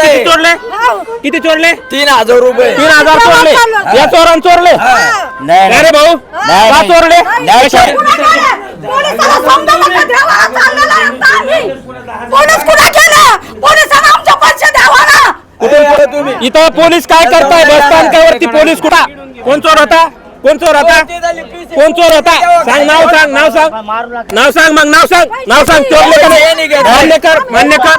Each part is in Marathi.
किती चोरले? किती चोरले? तीन हजार रुपये. तीन हजार चोरले. या चोरान चोरले. नाही काय रे भाऊ नाही, का नाही. चोरले इथं पोलीस काय करताय? बस स्थानकावरती पोलीस कुठा? कोण चोर होता? कोण चोर होता? कोण चोर होता? सांग नाव सांग नाव सांग. नाव सांग मग नाव सांग. नाव सांग नाही? मान्य कर मान्य कर.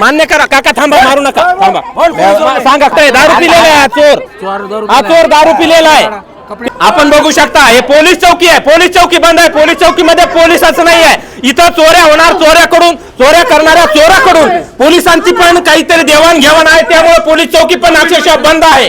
मान्य करा. काका थांबा मारू नका. थांबा. सांगा काय दारू पिलेला आहे चोर? हा चोर दारू पिलेला आहे. आपण बघू शकता हे पोलीस चौकी आहे. पोलीस चौकी बंद आहे. पोलीस चौकीमध्ये पोलिसच नाही आहे. इथं चोऱ्या होणार चोऱ्याकडून चोऱ्या करणाऱ्या चोराकडून पोलिसांची पण काहीतरी देवाणघेवाण आहे त्यामुळे पोलीस चौकी पण अक्षरशः बंद आहे.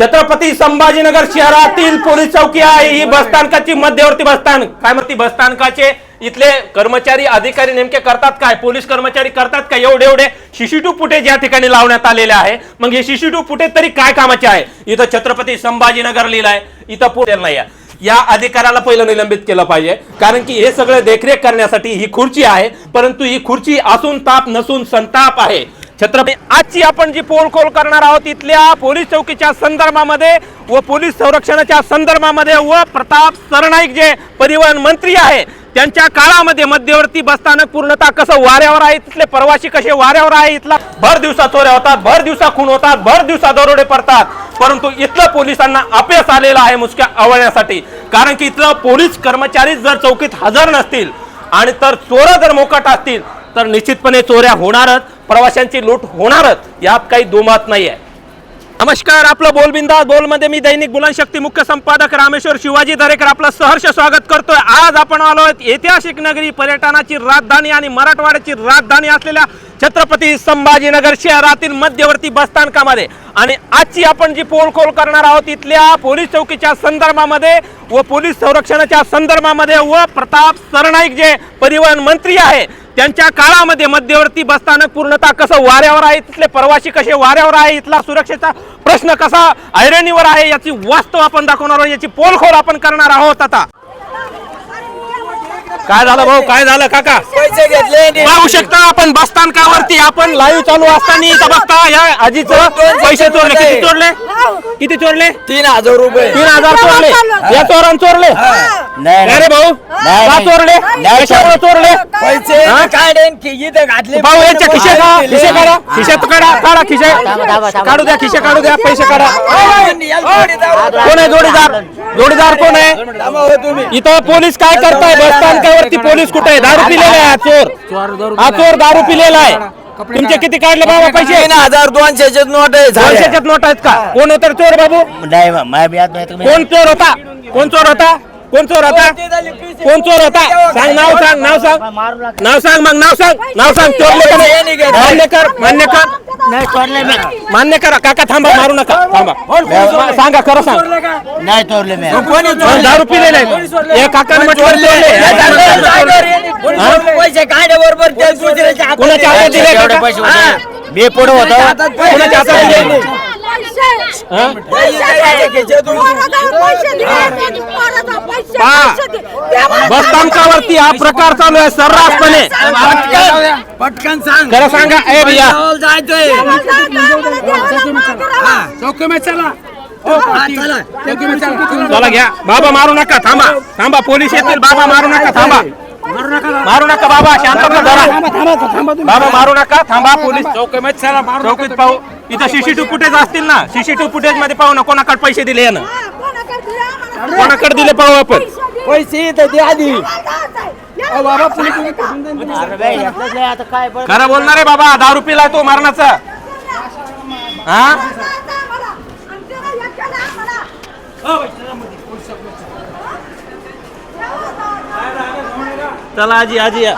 छत्रपती संभाजीनगर शहरातील पोलीस चौकी आहे ही बसस्थानकाची मध्यवर्ती बसस्थानक काय म्हणते बसस्थानकाचे इथले कर्मचारी अधिकारी नेमके करतात काय? पोलीस कर्मचारी करतात काय? एवढे एवढे शिशिटू फुटेज या ठिकाणी लावण्यात आलेले आहे. मग हे शिशिटू फुटेज तरी काय कामाचे आहे? इथं छत्रपती संभाजीनगर आहे इथं पुढे नाही आहे. या अधिकाऱ्याला पहिलं निलंबित केलं पाहिजे. कारण की हे सगळं देखरेख करण्यासाठी ही खुर्ची आहे परंतु ही खुर्ची असून ताप नसून संताप आहे. छत्रपती आजची आपण जी पोलखोल करणार आहोत इथल्या पोलीस चौकीच्या संदर्भामध्ये व पोलीस संरक्षणाच्या संदर्भामध्ये व प्रताप सरनाईक जे परिवहन मंत्री आहे त्यांच्या काळामध्ये मध्यवर्ती बसस्थानक पूर्णतः कसं वाऱ्यावर आहे तिथले प्रवासी कसे वाऱ्यावर आहे इथला भर दिवसा चोऱ्या होतात भर दिवसा खून होतात भर दिवसा दरोडे पडतात. परंतु इथलं पोलिसांना अपयश आलेलं आहे मुसक्या आवळण्यासाठी. कारण की इथलं पोलीस कर्मचारी जर चौकीत हजर नसतील आणि तर चोर जर मोकाट असतील तर निश्चितपणे चोऱ्या होणारच प्रवाशांची लूट होणारच यात काही दुमत नाही आहे नमस्कार आपलं बोलबिंदा बोलमध्ये मी दैनिक बुलनशक्ती मुख्य संपादक रामेश्वर शिवाजी दरेकर आपलं सहर्ष स्वागत करतोय. आज आपण आलो आहोत ऐतिहासिक नगरी पर्यटनाची राजधानी आणि मराठवाड्याची राजधानी असलेल्या छत्रपती संभाजीनगर शहरातील मध्यवर्ती बसस्थानकामध्ये आणि आजची आपण जी पोलखोल करणार आहोत इथल्या पोलीस चौकीच्या संदर्भामध्ये व पोलीस संरक्षणाच्या संदर्भामध्ये व प्रताप सरनाईक जे परिवहन मंत्री आहे त्यांच्या काळामध्ये मध्यवर्ती बसस्थानक पूर्णतः कसं वाऱ्यावर आहे तिथले प्रवासी कसे वाऱ्यावर आहे इथला सुरक्षेचा प्रश्न कसा ऐरणीवर आहे याची वास्तव आपण दाखवणार आहोत याची पोलखोल आपण करणार आहोत आता. काय झालं भाऊ? काय झालं काका? पैसे घेतले पाहू शकता आपण बसस्थानकावरती. आपण लाईव्ह चालू असताना बघता या आजीचं पैसे चोरले किती चोरले किती चोरले? तीन हजार रुपये. तीन हजार चोरले. या चोरान चोरले. नाही काय रे भाऊ नाही. का चोरले? नाही. कशामुळे चोरले? पैसे हा? काढेन की इथं घातले. भाऊ यांच्या खिशे का खिशे काढा. खिशात काढा. काढा खिशे. काढू द्या खिशे काढू द्या. पैसे काढा. कोण आहे? जोडीदार? जोडीदार कोण आहे? तुम्ही. इथं पोलीस काय करताय? बसस्थानकावरती पोलीस कुठे आहे? दारू पिलेला आहे हा चोर. हा चोर दारू पिलेला आहे. तुमचे किती काढले बाबा पैसे तीन हजार दोनशेचे नोट आहे झाले. नोट आहेत का कोण होतं रे चोर बाबू नाही माझ्या बियात नाही तुम्ही कोण चोर होता कोण चोर होता कोण चोर होता कोण चोर होता सांग नाव सांग नाव सांग नाव सांग मग नाव सांग नाव सांग चोरले का नाही मान्य कर मान्य कर नाही चोरले मी. मान्य करा काका थांबा मारू नका. थांबा. सांगा खरं सांग. नाही चोरले मी. कोणी कोण दारू? हे काकांनी म्हटलं हे? म्हटलं चोरले. पैसे काढे बरोबर ते दुसऱ्याच्या हातात कोणाच्या हातात दिले एवढे काका? पैसे होते. मी पुढे होतो. कोणाच्या हातात दिले? हा? बसस्थानकावरती हा प्रकार चालू आहे सर्रासपणे पटकन सांग खरं सांगा ए भैया जायचंय चला घ्या बाबा मारू नका थांबा थांबा पोलीस येतील बाबा मारू नका थांबा मारू नका बाबा धरा बाबा मारू नका थांबा पोलीस चौकीत पाहू इथं सीसीटीव्ही फुटेज असतील ना सीसीटीव्ही फुटेजमध्ये पाहू ना कोणाकडे पैसे दिले यानं कोणाकडे दिले पाहू आपण? पैसे इथं दे आधी. आता काय बरं खरं बोलणार आहे बाबा दारू पिलाय तो मारण्याचा. हा? चला आजी आजी या.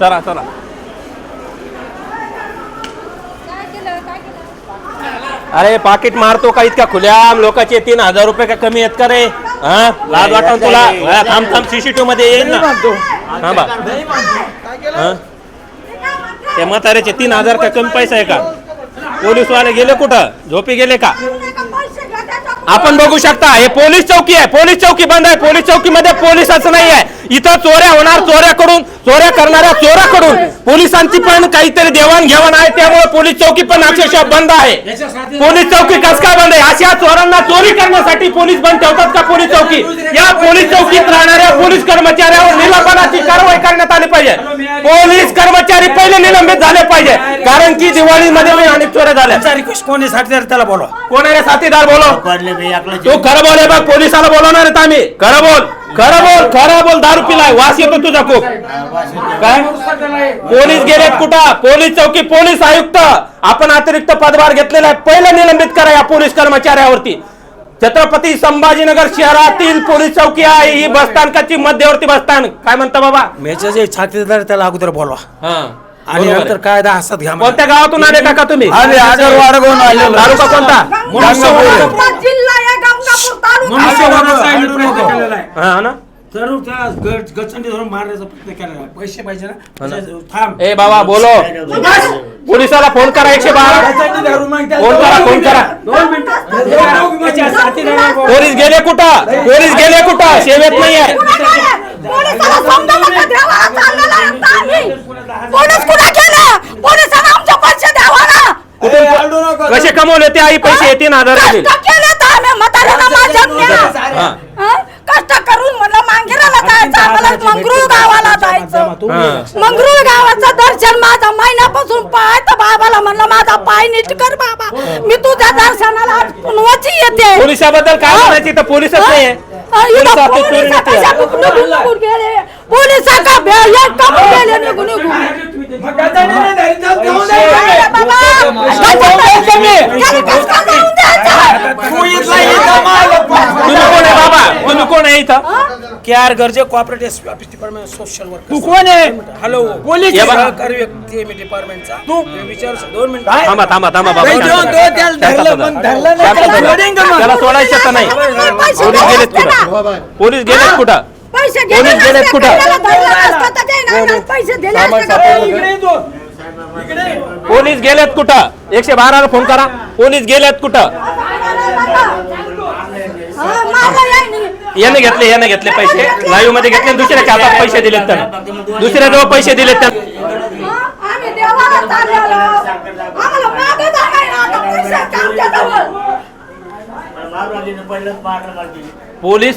चला चला. अरे पाकिट मारतो का इतका खुल्याम? लोकांचे तीन हजार रुपये का कमी आहेत का रे? हा? लाज वाटून तुला? हा, थांब थांब सीसीटीव्ही मध्ये येईल ना. थांबा हा? त्या म्हाताऱ्याचे तीन हजार का कमी पैसा आहे का? पोलीस वाले गेले कुठं? झोपी गेले का? आपण बघू शकता हे पोलीस चौकी आहे पोलीस चौकी बंद आहे पोलीस चौकी मध्ये पोलिसच नाही आहे. इथं चोऱ्या होणार चोऱ्याकडून चोऱ्या करणाऱ्या चोराकडून. पोलिसांची पण काहीतरी देवाणघेवाण आहे त्यामुळे पोलीस चौकी पण अक्षरशः बंद आहे. पोलीस चौकी कस काय बंद आहे? अशा चोरांना चोरी करण्यासाठी पोलीस बंद ठेवतात का पोलीस चौकी? या पोलीस चौकीत राहणाऱ्या पोलीस कर्मचाऱ्यावर निलंबनाची कारवाई करण्यात आली पाहिजे. पोलीस कर्मचारी पहिले निलंबित झाले पाहिजे कारण की दिवाळीमध्ये मी अनेक चोऱ्या झाल्या. रिक्वेस्ट कोणी साठी त्याला बोलवा. कोणाला साथीदार बोलो कोणले बे एकला तू खरं बोल बघ पोलिसाला बोलवणार आहेत आम्ही. खरं बोल. खरं बोल खरं बोल दारू पिलाय वास येतो तुझा खूप. काय? पोलीस गेलेत कुठं? पोलीस चौकी पोलीस आयुक्त. आपण अतिरिक्त पदभार घेतलेला आहे. पहिलं निलंबित करा या पोलीस कर्मचाऱ्यावरती. छत्रपती संभाजीनगर शहरातील पोलीस चौकी आहे. ही बसस्थानकाची मध्यवर्ती बसस्थान काय म्हणता बाबा? मेच्या जे छातीदार त्याला अगोदर बोलवा. हा. आणि नंतर. कायदा हातात घ्या. कोणत्या गावातून आले काका तुम्ही. तालुका कोणता? गंगापूर जिल्हा आहे गंगापूर तालुका मनुष्यवधाचा आम्ही प्रयत्न केलेला आहे. हा ना? जरूर त्या गट- गचंडी धरून मारण्याचा प्रयत्न केलेला आहे. पैसे पाहिजे ना? थांब. ए बाबा बोलो. पोलिसाला फोन करा एकशे बारा. गचंडी धरून मग त्या- फोन करा फोन करा. दोन मिनिटं. पोलीस गेले कुठं? पोलीस गेले कुठं? सेवेत पोलिसाला समजा चाललेला आहे आता आम्ही. पोलीस कुठे गेले? पोलिसांना आमचे पैसे द्यावा ना. कुठून? कसे कमवले ते आई? पैसे तीन हजार दिले कष्ट केले तर आम्ही म्हाताऱ्याला माझ्या हा. हं? कष्ट करून म्हणलं मांगेराला जायचं आम्हाला मंगरूळ गावाला जायचं. हा. मंगरूळ गावाचं दर्शन माझा महिन्यापासून पाय तर बाबाला म्हणलं माझा पाय नीट कर बाबा. मी तुझ्या दर्शनाला आज पुनवाची येते. पोलिसाबद्दल काय म्हणायची? तर पोलीसच पोलीस नाही करत. पोलिसा हे. निघून निघून. कोण आहे बाबा? तुम्ही कोण आहे इथं? K R Garje cooperative office department social work तू कोण आहे? हॅलो पोलीस सहकारी व्यक्ती आहे मी डिपार्टमेंटचा तू विचार दोन मिनिटं. थांबा थांबा थांबा बाबा. नाही, दोन-. दोन त्याला शांत धरलं, बसा. मग धरलं नाही, शांत त्याला बसा. सोडेन का मग? त्याला सोडायचं तर नाही. पैसे पोलीस द्यायचे गेलेत ना. कुठं? पोलीस गेलेत कुठं? पैसे पोलीस गेले गेलेत नसते, कुठं? धरलं नसतं तर ते नाही ना, पैसे दिले असते का? इकडे. इकडे. पोलीस गेलेत कुठं एकशे बाराला फोन करा पोलीस गेलेत कुठं हा, मागं याय नाही. याने घेतले याने घेतले पैसे लाईव्हमध्ये घेतले आणि दुसऱ्या खात्यात पैसे दिलेत त्यानं दुसऱ्या जवळ पैसे दिलेत त्यानं हा, आम्ही देवाला चाललेलो. आम्हाला मागं जागा आहे ना, आता पैसे आहेत आमच्याजवळ. पोलीस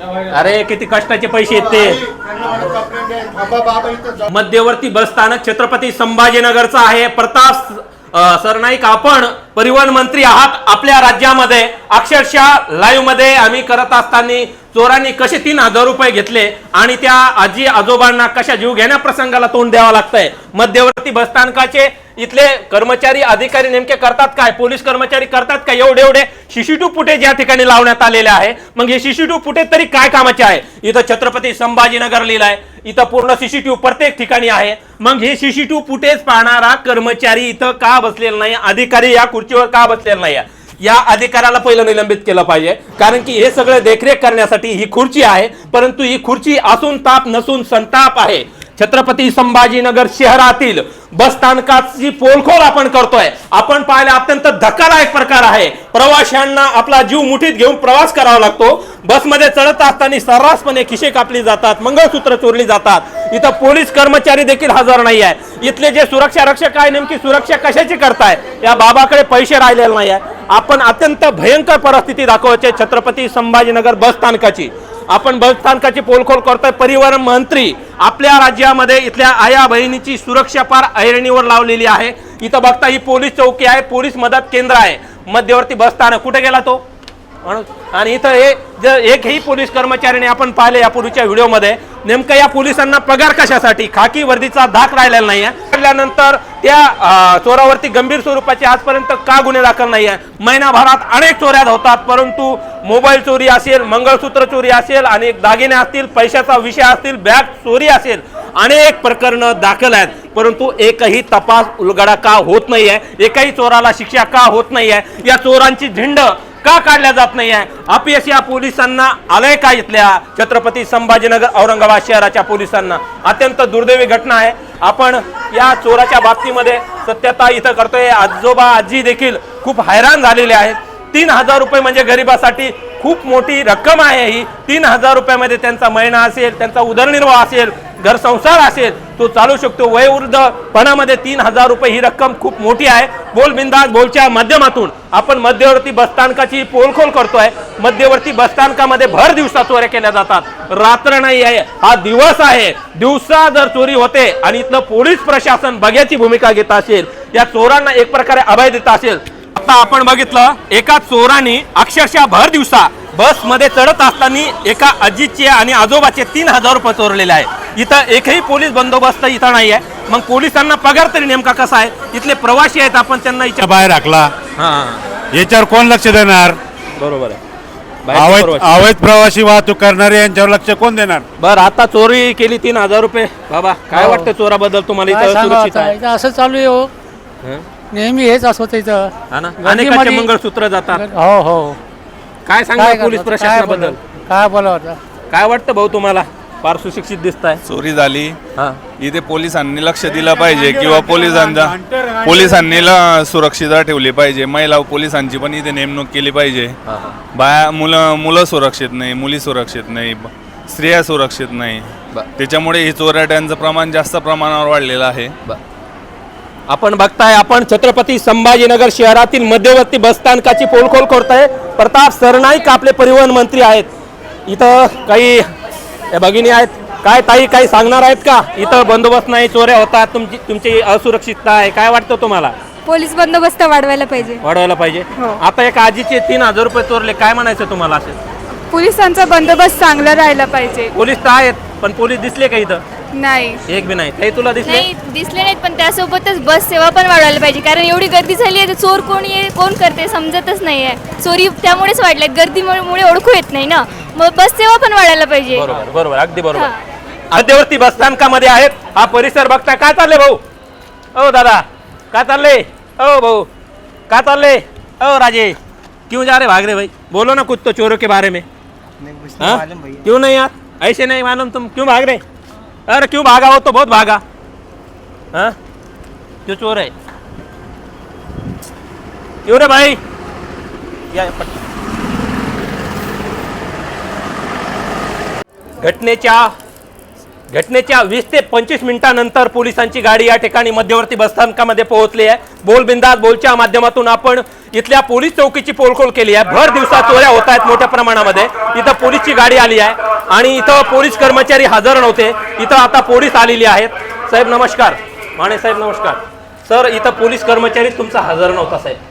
अरे किती कष्टाचे पैसे आहेत ते. मध्यवर्ती बस स्थानक छत्रपती संभाजीनगरचं आहे. प्रताप सरनाईक आपण परिवहन मंत्री आहात आपल्या राज्यामध्ये. अक्षरशः लाईव्हमध्ये आम्ही करत असताना चोरांनी कसे तीन हजार रुपये घेतले आणि त्या आजी आजोबांना कशा जीव घेण्या प्रसंगाला तोंड द्यावं लागतंय? मध्यवर्ती बस स्थानकाचे इथले कर्मचारी अधिकारी नेमके करतात काय? पोलीस कर्मचारी करतात काय? एवढे एवढे सीसीटीव्ही फुटेज या ठिकाणी लावण्यात आलेले आहे. मग हे सीसीटीव्ही फुटेज तरी काय कामाचे आहे? इथं छत्रपती संभाजीनगर लिहिलंय. इथं पूर्ण सीसीटीव्ही प्रत्येक ठिकाणी आहे. मग हे सीसीटीव्ही फुटेज पाहणारा कर्मचारी इथं का बसलेला नाही अधिकारी या खुर्चीवर का बसलेला नाही या अधिकाऱ्याला पहिलं निलंबित केलं पाहिजे. कारण की हे सगळं देखरेख करण्यासाठी ही खुर्ची आहे परंतु ही खुर्ची असून ताप नसून संताप आहे. छत्रपती संभाजीनगर शहरातील बस स्थानकाची पोलखोल आपण करतोय. आपण पाहिलं अत्यंत धक्कादायक प्रकार आहे. प्रवाशांना आपला जीव मुठीत घेऊन प्रवास करावा लागतो. बसमध्ये चढत असताना सर्रासपणे खिशे कापली जातात मंगळसूत्र चोरली जातात. इथं पोलीस कर्मचारी देखील हजर नाही आहे इथले जे सुरक्षा रक्षक आहे नेमकी सुरक्षा कशाची करताय? या बाबाकडे पैसे राहिलेले नाही आहे आपण अत्यंत भयंकर परिस्थिती दाखवायचे छत्रपती संभाजीनगर बस स्थानकाची. आपण बस स्थानकाची पोलखोल करतोय. परिवहन मंत्री आपल्या राज्यामध्ये इथल्या आया बहिणीची सुरक्षा पार ऐरणीवर लावलेली आहे. इथं बघता ही पोलीस चौकी आहे. पोलीस मदत केंद्र आहे. मध्यवर्ती बस स्थानक कुठे गेला तो? म्हणून. आणि इथं हे जर एकही पोलीस कर्मचाऱ्याने आपण पाहिले यापूर्वीच्या व्हिडिओमध्ये नेमकं या पोलिसांना पगार कशासाठी? खाकी वर्दीचा धाक राहिलेला नाही आहे पडल्यानंतर त्या चोरावरती गंभीर स्वरूपाचे आजपर्यंत का गुन्हे दाखल नाही आहे महिनाभरात अनेक चोऱ्या होतात परंतु मोबाईल चोरी असेल मंगळसूत्र चोरी असेल अनेक दागिने असतील पैशाचा विषय असतील बॅग चोरी असेल अनेक प्रकरणं दाखल आहेत. परंतु एकही तपास उलगडा का होत नाही आहे एकही चोराला शिक्षा का होत नाही आहे या चोरांची झिंड का काढल्या जात नाही आहे अपयश या पोलिसांना आलंय का इथल्या छत्रपती संभाजीनगर औरंगाबाद शहराच्या पोलिसांना? अत्यंत दुर्दैवी घटना आहे. आपण या चोराच्या बाबतीमध्ये सत्यता इथं करतोय. आजोबा आजी देखील खूप हैराण झालेले आहेत. तीन हजार रुपये म्हणजे गरिबासाठी खूप मोठी रक्कम आहे ही. तीन हजार रुपयामध्ये त्यांचा महिना असेल त्यांचा उदरनिर्वाह असेल घर संसार असेल तो चालू शकतो. वयोवृद्धपणामध्ये तीन हजार रुपये ही रक्कम खूप मोठी आहे. बोलबिंदास बोलच्या माध्यमातून. आपण मध्यवर्ती बसस्थानकाची पोलखोल करतोय. मध्यवर्ती बसस्थानकामध्ये भर दिवसा चोऱ्या केल्या जातात. रात्र नाही आहे. हा दिवस आहे. दिवसा जर चोरी होते आणि इथलं पोलीस प्रशासन बघ्याची भूमिका घेत असेल या चोरांना एक प्रकारे अभय देत असेल. आता आपण बघितलं एका चोराने अक्षरशः भर दिवसा बसमध्ये चढत असताना एका आजीचे आणि आजोबाचे तीन हजार रुपये चोरलेले आहे इथं एकही पोलीस बंदोबस्त इथं नाही आहे मग पोलिसांना पगार तरी नेमका कसा आहे? इथले प्रवासी आहेत आपण त्यांना विचार बाहेर टाकला हा. याच्यावर कोण लक्ष देणार? बरोबर आहे. अवैध प्रवासी. वाहतूक करणारे यांच्यावर लक्ष कोण देणार? बर आता चोरी केली तीन हजार रुपये. बाबा काय वाटतं चोराबद्दल तुम्हाला? काय इथं सांगा सुरक्षित आता? आहे. इथं असं चालू आहे हो. हं? नेहमी हेच असतं इथं. हा ना? मंगळसूत्र जातात. हो हो. काय काय पोलीस? काय प्रशासनाबद्दल? बोलावं? काय बोला काय वाटतं भाऊ तुम्हाला? फार सुशिक्षित दिसताय. चोरी झाली. हा. इथे पोलिसांनी लक्ष दिलं पाहिजे किंवा पोलिसांचा पोलिसांनी ल- सुरक्षितता ठेवली पाहिजे. महिला पोलिसांची पण इथे नेमणूक केली पाहिजे. हा, बाया मुलं मुलं सुरक्षित नाही मुली सुरक्षित नाही ब- स्त्रिया सुरक्षित नाही. त्याच्यामुळे ही चोराट्यांचं प्रमाण जास्त प्रमाणावर वाढलेलं आहे. आपण बघताय आपण छत्रपती संभाजीनगर शहरातील मध्यवर्ती बसस्थानकाची पोलखोल करतोय. प्रताप सरनाईक आपले परिवहन मंत्री आहेत. इथं काही हे भगिनी आहेत. काय ताई काही सांगणार आहेत का? इथं बंदोबस्त नाही चोऱ्या होतात तुमची तुमची असुरक्षितता आहे. काय वाटतं तुम्हाला? पोलीस बंदोबस्त वाढवायला पाहिजे. वाढवायला पाहिजे. हो. आता एक आजीचे तीन हजार रुपये चोरले काय म्हणायचं तुम्हाला असे? पोलिसांचा बंदोबस्त चांगला राहायला पाहिजे. पोलीस तर आहेत पण पोलीस दिसले का इथं? नाही. एक बी नाही. ते तुला दिसले? नाही दिसले नाहीत पण त्यासोबतच बस सेवा पण वाढवायला पाहिजे. कारण एवढी गर्दी झाली आहे तर चोर कोणी आहे कोण करते समजतच नाही आहे. चोरी त्यामुळेच वाढल्या गर्दीमुळे मुळे ओळखू येत नाही ना. मग बस सेवा पण वाढायला पाहिजे. बरोबर बरोबर. अगदी बरोबर. हा. मध्यवर्ती बसस्थानकामध्ये आहेत. हा परिसर बघता काय चाललंय भाऊ? ओ दादा काय चाललंय ओ भाऊ काय चाललंय ओ राजे क्यों जा रहे भाग रहे भाई? बोलो ना कुछ तो चोरों के बारे में. हाँ? क्यों नहीं यार? ऐसे नहीं मालूम तुम क्यों भाग रहे? अरे क्यों भागा? वो तो बहुत भागा। हाँ? क्यों चोर है? क्यों रे भाई? पट- घटनेच्या घटनेच्या वीस ते पंचवीस मिनिटांनंतर पोलिसांची गाडी या ठिकाणी मध्यवर्ती बसस्थानकामध्ये पोहोचली आहे. बोलबिंदास बोलच्या माध्यमातून आपण इथल्या पोलीस चौकीची पोलखोल केली आहे. भर दिवसा चोऱ्या होत आहेत मोठ्या प्रमाणामध्ये. इथं पोलीसची गाडी आली आहे आणि इथं पोलीस कर्मचारी हजर नव्हते. इथं आता पोलीस आलेली आहेत. साहेब नमस्कार. माने साहेब नमस्कार. सर इथं पोलीस कर्मचारी तुमचा हजर नव्हता साहेब.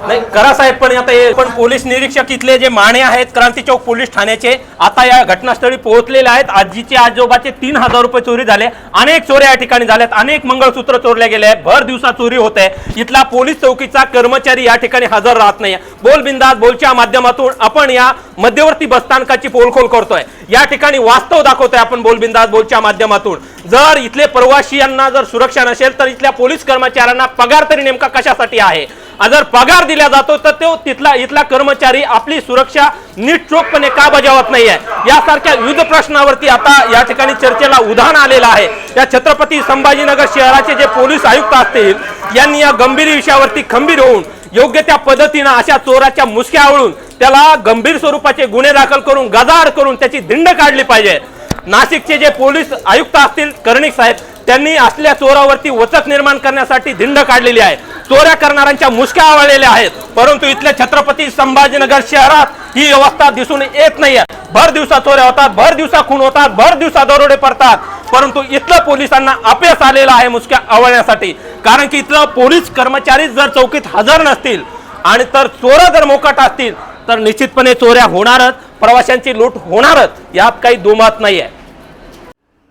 नाही करा साहेब पण आता हे पण पोलीस निरीक्षक इथले जे माने आहेत क्रांती चौक पोलीस ठाण्याचे आता या घटनास्थळी पोहोचलेले आहेत. आजीचे आजोबाचे तीन हजार रुपये चोरी झाले. अनेक चोऱ्या या ठिकाणी झाल्यात. अनेक मंगळसूत्र चोरले गेले आहेत. भर दिवसा चोरी होत आहे. इथला पोलीस चौकीचा कर्मचारी या ठिकाणी हजर राहत नाही बोल बिंदास बोलच्या माध्यमातून आपण या मध्यवर्ती बसस्थानकाची पोलखोल करतोय. या ठिकाणी वास्तव दाखवतोय आपण बोलबिंदास बोलच्या माध्यमातून. जर इथले प्रवासियांना जर सुरक्षा नसेल तर इथल्या पोलीस कर्मचाऱ्यांना पगार तरी नेमका कशासाठी आहे? जर पगार दिला जातो तर तो तिथला इथला कर्मचारी आपली सुरक्षा नीट चोखपणे का बजावत नाहीये? यासारख्या विविध प्रश्नावरती आता या ठिकाणी चर्चेला उधाण आलेलं आहे. या छत्रपती संभाजीनगर शहराचे जे पोलीस आयुक्त असतील यांनी या गंभीर विषयावरती खंबीर होऊन योग्य त्या पद्धतीनं अशा चोराच्या मुसक्या आवळून त्याला गंभीर स्वरूपाचे गुन्हे दाखल करून गजाआड करून त्याची धिंड काढली पाहिजे. नाशिकचे जे पोलीस आयुक्त असतील कर्णिक साहेब त्यांनी असल्या चोरावरती वचक निर्माण करण्यासाठी धिंड काढलेली आहे. चोऱ्या करणाऱ्यांच्या मुसक्या आवळलेल्या आहेत. परंतु इथल्या छत्रपती संभाजीनगर शहरात ही व्यवस्था दिसून येत नाहीये. भर दिवसा चोऱ्या होतात भर दिवसा खून होतात भर दिवसा दरोडे पडतात. परंतु इथलं पोलिसांना अपयश आलेलं आहे मुसक्या आवळण्यासाठी. कारण की इथलं पोलीस कर्मचारी जर चौकीत हजर नसतील आणि तर चोर जर मोकाट असतील तर निश्चितपणे चोऱ्या होणारच प्रवाशांची लूट होणारच यात काही दुमत नाही आहे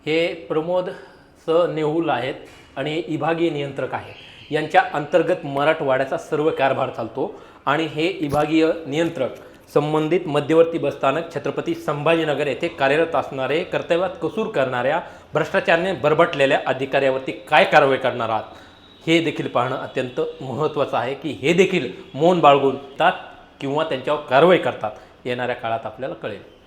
हे प्रमोद स नेहुल आहेत आणि विभागीय नियंत्रक आहेत. यांच्या अंतर्गत मराठवाड्याचा सर्व कारभार चालतो. आणि हे विभागीय नियंत्रक संबंधित मध्यवर्ती बसस्थानक छत्रपती संभाजीनगर येथे कार्यरत असणारे कर्तव्यात कसूर करणाऱ्या भ्रष्टाचाराने बरबटलेल्या अधिकाऱ्यावरती काय कारवाई करणार आहात? हे देखील पाहणं अत्यंत महत्त्वाचं आहे की हे देखील मौन बाळगून किंवा त्यांच्यावर कारवाई करतात. येणाऱ्या काळात आपल्याला कळेल.